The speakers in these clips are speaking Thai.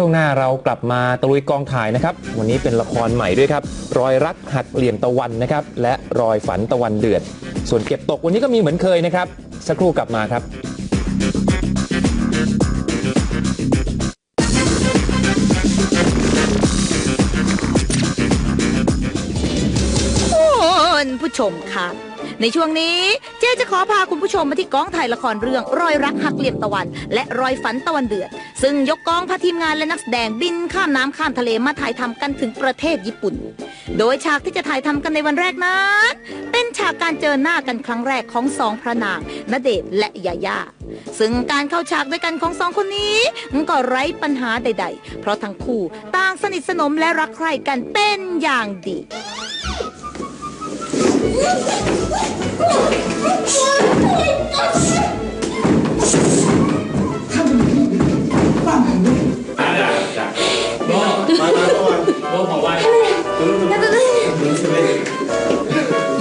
ช่วงหน้าเรากลับมาตะลุยกองถ่ายนะครับ วันนี้เป็นละครใหม่ด้วยครับ รอยรักหักเหลี่ยมตะวันนะครับ และรอยฝันตะวันเดือด ส่วนเก็บตกวันนี้ก็มีเหมือนเคยนะครับ สักครู่กลับมาครับคุณผู้ชมคะ ในช่วงนี้เจ๊จะขอพาคุณผู้ชมมาที่กองถ่ายละครเรื่องรอยรักหักเหลี่ยมตะวัน และรอยฝันตะวันเดือด ซึ่งยกกองพาทีมงานและนักแสดงบินข้ามน้ำข้ามทะเลมาถ่ายทำกันถึงประเทศญี่ปุ่น โดยฉากที่จะถ่ายทำกันในวันแรกนั้นเป็นฉากการเจอหน้ากันครั้งแรกของสองพระนางณเดชและยาย่าซึ่งการเข้าฉากด้วยกันของสองคนนี้ก็ไร้ปัญหาใด ๆ เพราะทั้งคู่ต่างสนิทสนมและรักใคร่กันเป็นอย่างดี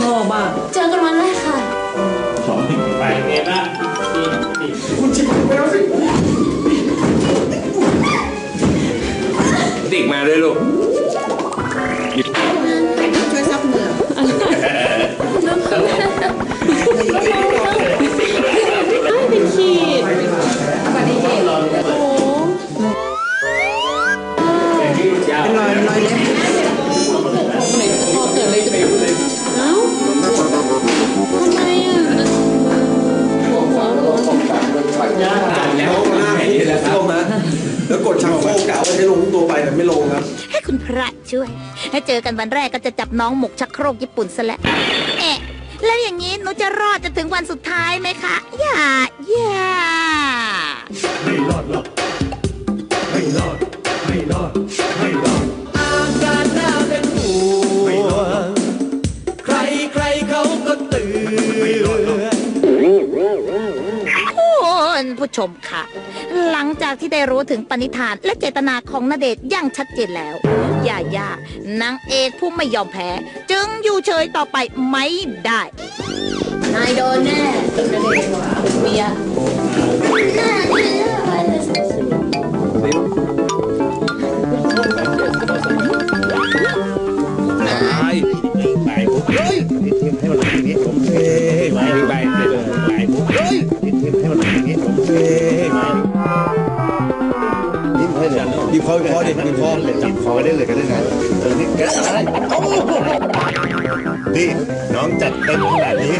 พ่อบ้างเจอกันวันแรกค่ะไปเงี้ยบ้างติ๊กมาด้วยลูก รกกะว่าจะลงตัวไปแต่ไม่ลงครับ ให้คุณพระช่วยให้เจอกันวันแรกก็จะจับน้องหมกชักโครกญี่ปุ่นซะแล้วเอ๊ะแล้วอย่างนี้หนูจะรอดจะถึงวันสุดท้ายไหมคะ อย่า อย่า ชมค่ะ หลังจากที่ได้รู้ถึงปณิธานและเจตนาของณเดชอย่างชัดเจนแล้วย่าย่านางเอกผู้ไม่ยอมแพ้ จึงอยู่เฉยต่อไปไม่ได้ นายโดนแน่เบียร์แน่ไป เลยยิ้มคอคอเด็กยิ้มคอจับคอได้เลยก็ได้นะเออนี่แกอะไรนี่น้องจัดเต็มขนาดนี้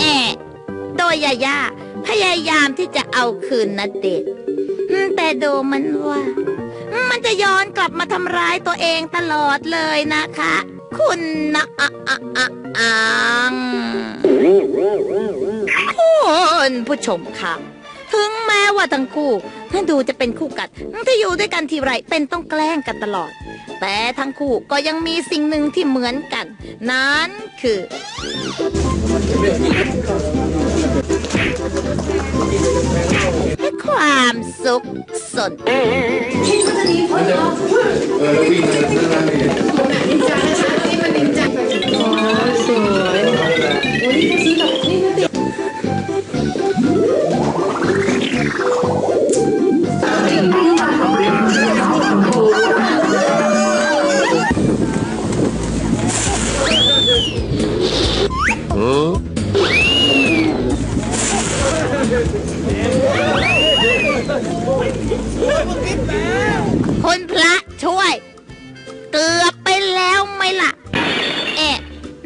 แอะโดยยาย่าพยายามที่จะเอาคืนนัดเดชน์อืมแต่ดูมันว่า มันจะย้อนกลับมาทำร้ายตัวเองตลอดเลยนะคะ คุณนะอะอะอะอังคุณผู้ชมค่ะ ถึงแม้ว่าทั้งคู่ดูจะเป็นคู่กัดที่อยู่ด้วยกันทีไรเป็นต้องแกล้งกันตลอด แต่ทั้งคู่ก็ยังมีสิ่งหนึ่งที่เหมือนกัน นั้นคือ ความสุขสน คุณพระช่วย เกือบไปแล้วไหมล่ะ เอ๊ะ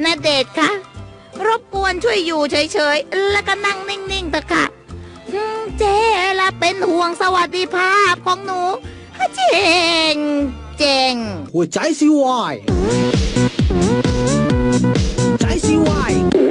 นาเดชคะรบกวนช่วยอยู่เฉยๆ แล้วก็นั่งนิ่งๆเถอะค่ะเจ๊ละเป็นห่วงสวัสดิภาพของหนูเจงเจงหัวใจสิวายใจสิวาย